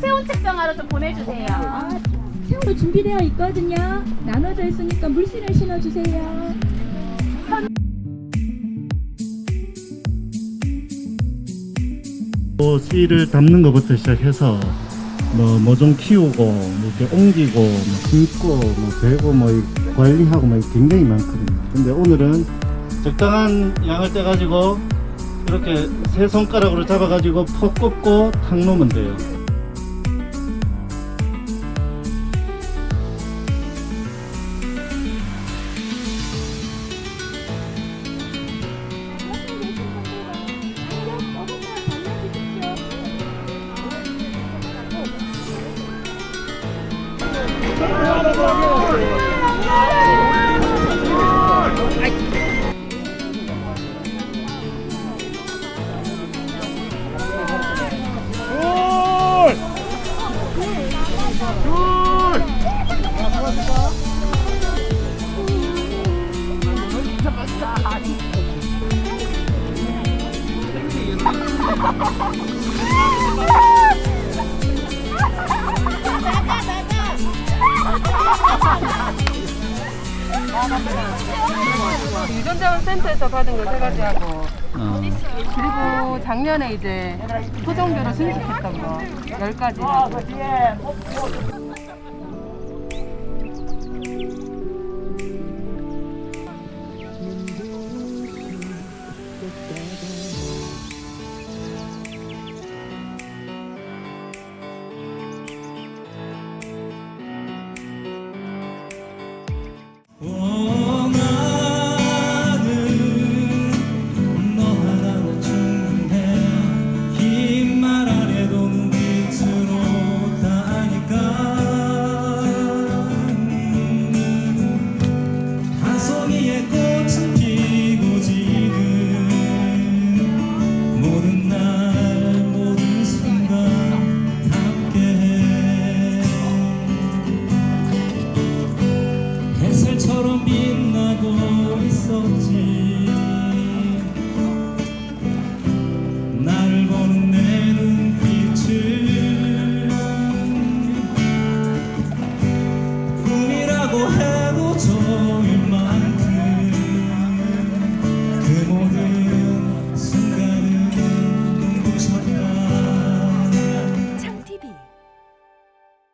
체온 측정하러 좀 보내주세요. 아, 체온도 준비되어 있거든요. 나눠져 있으니까 물신을 신어주세요. 또 씨를 담는 것부터 시작해서 뭐뭐좀 키우고 뭐 이렇게 옮기고 뭐 심고 뭐 베고 뭐 이- 관리하고 뭐 굉장히 많거든요. 근데 오늘은 적당한 양을 떼 가지고 이렇게 세 손가락으로 잡아 가지고 퍽 꼽고 탁 놓으면 돼요. Ha ha ha! 유전자원 센터에서 받은 거세 가지 하고 어. 그리고 작년에 이제 토종교로 승식했던 거 열 가지 하고 be